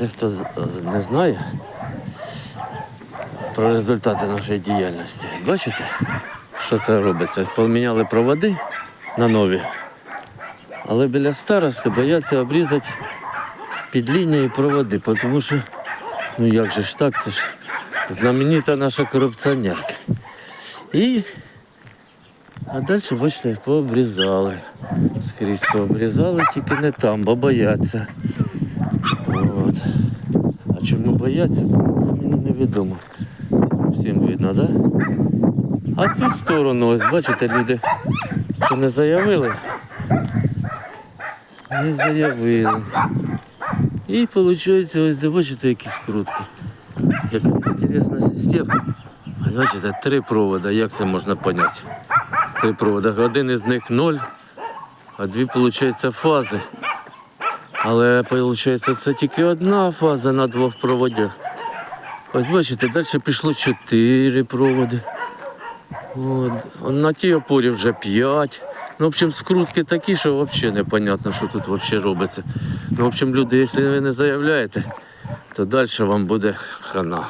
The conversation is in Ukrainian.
Це хто не знає про результати нашої діяльності. Бачите, що це робиться? Поміняли проводи на нові, але біля старости бояться обрізати під лінією проводи, тому що, ну як же ж так, це ж знаменита наша корупціонерка. І а далі, бачите, пообрізали. Скрізь пообрізали, тільки не там, бо бояться. От. А чому бояться, це, це мені невідомо. Всім видно, так? Да? А цю сторону, ось бачите, люди що не заявили. Не заявили. І виходить, ось де бачите, які скрутки. Якась інтересна система. А бачите, три провода, як це можна поняти? Три провода. Один із них ноль, а дві, виходить, фази. Але виходить, це тільки одна фаза на двох проводах. Ось бачите, далі пішло чотири проводи. От. На тій опорі вже п'ять. Ну, в общем, скрутки такі, що взагалі непонятно, що тут взагалі робиться. Ну, в общем, люди, якщо ви не заявляєте, то далі вам буде хана.